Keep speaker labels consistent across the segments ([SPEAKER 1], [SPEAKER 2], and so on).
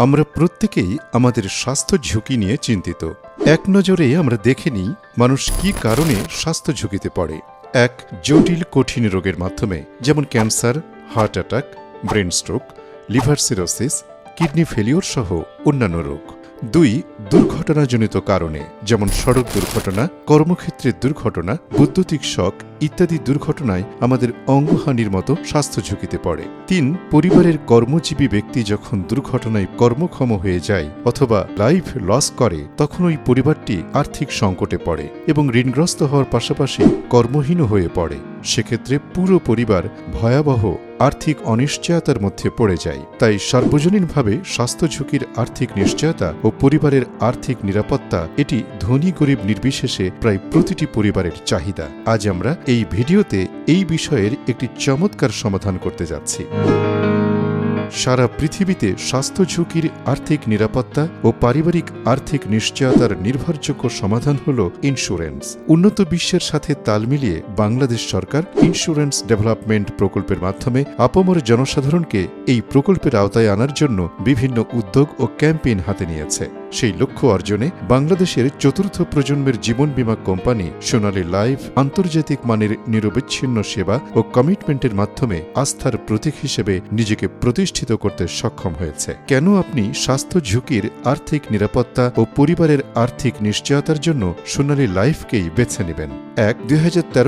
[SPEAKER 1] আমরা প্রত্যেকেই আমাদের স্বাস্থ্য ঝুঁকি নিয়ে চিন্তিত। এক নজরে আমরা দেখে নিই মানুষ কি কারণে স্বাস্থ্য ঝুঁকিতে পড়ে। এক, জটিল, কঠিন রোগের মাধ্যমে, যেমন cancer, heart attack, brain stroke, liver cirrhosis, kidney failure সহ অন্যান্য রোগ। দুই দুর্ঘটনাজনিত কারণে, যেমন সড়ক দুর্ঘটনা কর্মক্ষেত্রের দুর্ঘটনা, বৈদ্যুতিক শক ইত্যাদি দুর্ঘটনায় আমাদের অঙ্গহানির মতো স্বাস্থ্য ঝুঁকিতে পড়ে। তিন, পরিবারের কর্মজীবী ব্যক্তি যখন দুর্ঘটনায় কর্মক্ষম হয়ে যায় অথবা লাইফ লস করে, তখন ওই পরিবারটি আর্থিক সংকটে পড়ে এবং ঋণগ্রস্ত হওয়ার পাশাপাশি কর্মহীন হয়ে পড়ে। সেক্ষেত্রে পুরো পরিবার ভয়াবহ আর্থিক অনিশ্চয়তার মধ্যে পড়ে যায়। তাই সার্বজনীনভাবে স্বাস্থ্য ঝুঁকির আর্থিক নিশ্চয়তা ও পরিবারের আর্থিক নিরাপত্তা এটি ধনী গরিব নির্বিশেষে প্রায় প্রতিটি পরিবারের চাহিদা। আজ আমরা এই ভিডিওতে এই বিষয়ের একটি চমৎকার সমাধান করতে যাচ্ছি। সারা পৃথিবীতে স্বাস্থ্য ঝুঁকির আর্থিক নিরাপত্তা ও পারিবারিক আর্থিক নিশ্চয়তার নির্ভরযোগ্য সমাধান হল ইন্স্যুরেন্স উন্নত বিশ্বের সাথে তাল মিলিয়ে বাংলাদেশ সরকার ইন্স্যুরেন্স ডেভেলপমেন্ট প্রকল্পের মাধ্যমে আপমর জনসাধারণকে এই প্রকল্পের আওতায় আনার জন্য বিভিন্ন উদ্যোগ ও ক্যাম্পেইন হাতে নিয়েছে। সেই লক্ষ্য অর্জনে বাংলাদেশের চতুর্থ প্রজন্মের জীবন বীমা কোম্পানি সোনালী লাইফ আন্তর্জাতিক মানের নিরবিচ্ছিন্ন সেবা ও কমিটমেন্টের মাধ্যমে আস্থার প্রতীক হিসেবে নিজেকে প্রতিষ্ঠিত করতে সক্ষম হয়েছে। কেন আপনি স্বাস্থ্য ঝুঁকির আর্থিক নিরাপত্তা ও পরিবারের আর্থিক নিশ্চয়তার জন্য সোনালী লাইফকেই বেছে নেবেন? এক, দুই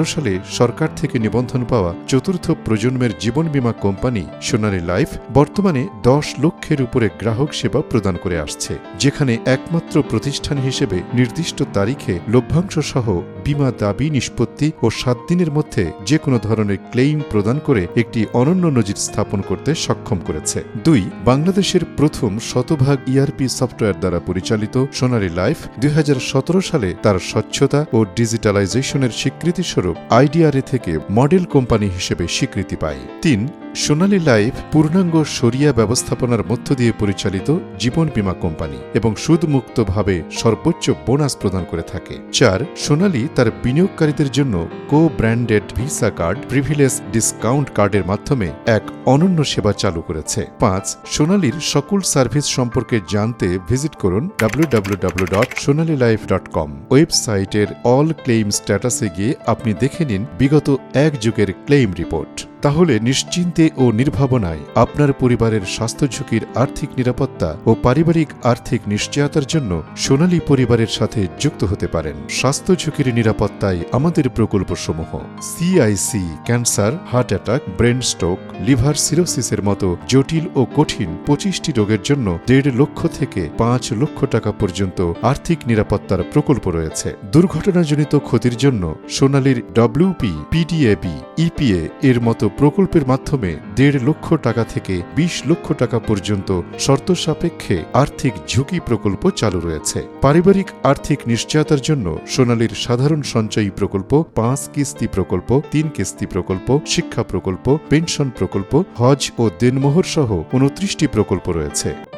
[SPEAKER 1] সালে সরকার থেকে নিবন্ধন পাওয়া চতুর্থ প্রজন্মের জীবন বীমা কোম্পানি সোনালী লাইফ বর্তমানে দশ লক্ষের উপরে গ্রাহক সেবা প্রদান করে আসছে, যেখানে একমাত্র প্রতিষ্ঠান হিসেবে নির্দিষ্ট তারিখে লভ্যাংশ সহ বীমা দাবি, নিষ্পত্তি ও সাত দিনের মধ্যে যে কোনো ধরনের ক্লেইম প্রদান করে একটি অনন্য নজির স্থাপন করতে সক্ষম করেছে। দুই, বাংলাদেশের প্রথম শতভাগ ইআরপি সফটওয়্যার দ্বারা পরিচালিত সোনালী লাইফ দুই হাজার সতেরো সালে তার স্বচ্ছতা ও ডিজিটালাইজেশনের স্বীকৃতিস্বরূপ আইডিআরএ থেকে মডেল কোম্পানি হিসেবে স্বীকৃতি পায়। তিন, সোনালী লাইফ পূর্ণাঙ্গ সরিয়া ব্যবস্থাপনার মধ্য দিয়ে পরিচালিত জীবন বীমা কোম্পানি এবং সুদমুক্তভাবে সর্বোচ্চ বোনাস প্রদান করে থাকে। চার, সোনালী তার বিনিয়োগকারীদের জন্য co branded Visa card privilege discount কার্ডের মাধ্যমে এক অনন্য সেবা চালু করেছে। পাঁচ, সোনালির সকল সার্ভিস সম্পর্কে জানতে ভিজিট করুন www.sonalilife.com ওয়েবসাইটের অল ক্লেইম স্ট্যাটাসে গিয়ে আপনি দেখে নিন বিগত এক যুগের ক্লেইম রিপোর্ট তাহলে নিশ্চিন্তে ও নির্ভাবনায় আপনার পরিবারের স্বাস্থ্য ঝুঁকির আর্থিক নিরাপত্তা ও পারিবারিক আর্থিক নিশ্চয়তার জন্য সোনালী পরিবারের সাথে যুক্ত হতে পারেন। স্বাস্থ্য ঝুঁকির নিরাপত্তায় আমাদের প্রকল্প প্রকল্পসমূহ CIC cancer, heart attack, brain stroke, liver সিরোসিসের মতো জটিল ও কঠিন পঁচিশটি রোগের জন্য দেড় লক্ষ থেকে পাঁচ লক্ষ টাকা পর্যন্ত আর্থিক নিরাপত্তার প্রকল্প রয়েছে। দুর্ঘটনাজনিত ক্ষতির জন্য সোনালীর ডব্লিউপি পিডিএবি ইপিএ এর মতো প্রকল্পের মাধ্যমে দেড় লক্ষ টাকা থেকে ২০ লক্ষ টাকা পর্যন্ত শর্ত সাপেক্ষে আর্থিক ঝুঁকি প্রকল্প চালু রয়েছে। পারিবারিক আর্থিক নিশ্চয়তার জন্য সোনালীর সাধারণ সঞ্চয়ী প্রকল্প, পাঁচ কিস্তি প্রকল্প, তিন কিস্তি প্রকল্প, শিক্ষা প্রকল্প, পেনশন প্রকল্প, হজ ও দেনমোহর সহ উনত্রিশটি প্রকল্প রয়েছে।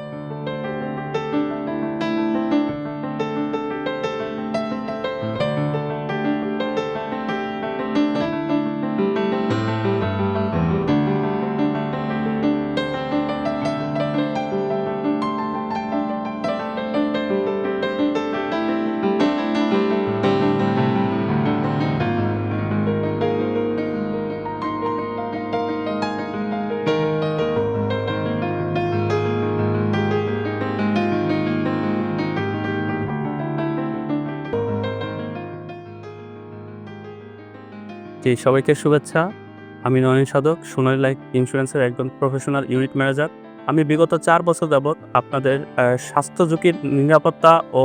[SPEAKER 2] জি, সবাইকে শুভেচ্ছা। আমি নয়ন সাধক, সোনালী লাইফ ইন্স্যুরেন্সের একজন প্রফেশনাল ইউনিট ম্যানেজার। আমি বিগত চার বছর যাবৎ আপনাদের স্বাস্থ্য ঝুঁকির নিরাপত্তা ও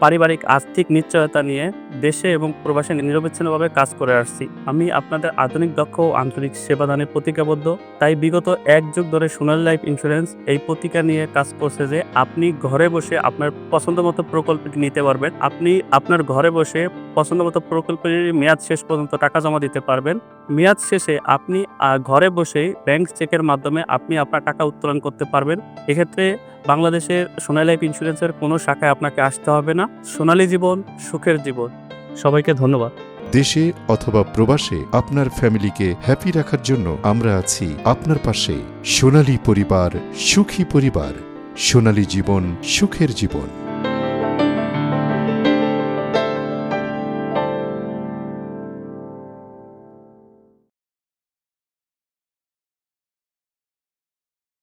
[SPEAKER 2] পারিবারিক আর্থিক নিশ্চয়তা নিয়ে দেশে এবং প্রবাসে নিরবিচ্ছিন্নভাবে কাজ করে আসছি। আমি আপনাদের আধুনিক, দক্ষ ও আন্তরিক সেবাদানে প্রতিজ্ঞাবদ্ধ। তাই বিগত এক যুগ ধরে সোনালী লাইফ ইন্স্যুরেন্স এই প্রতিজ্ঞা নিয়ে কাজ করছে যে, আপনি ঘরে বসে আপনার পছন্দ মতো প্রকল্পটি নিতে পারবেন। আপনি আপনার ঘরে বসে পছন্দ মতো প্রকল্পের মেয়াদ শেষ পর্যন্ত টাকা জমা দিতে পারবেন। মেয়াদ শেষে আপনি ঘরে বসে ব্যাংক চেকের মাধ্যমে আপনি আপনার টাকা উত্তোলন করতে পারবেন। এক্ষেত্রে বাংলাদেশের সোনালী লাইফ ইন্স্যুরেন্সের কোনো শাখায় আপনাকে আসতে হবে না, সোনালী জীবন, সুখের জীবন। সবাইকে ধন্যবাদ।
[SPEAKER 1] দেশে অথবা প্রবাসে আপনার ফ্যামিলিকে হ্যাপি রাখার জন্য আমরা আছি আপনার পাশে। সোনালী পরিবার, সুখী পরিবার। সোনালী জীবন, সুখের জীবন।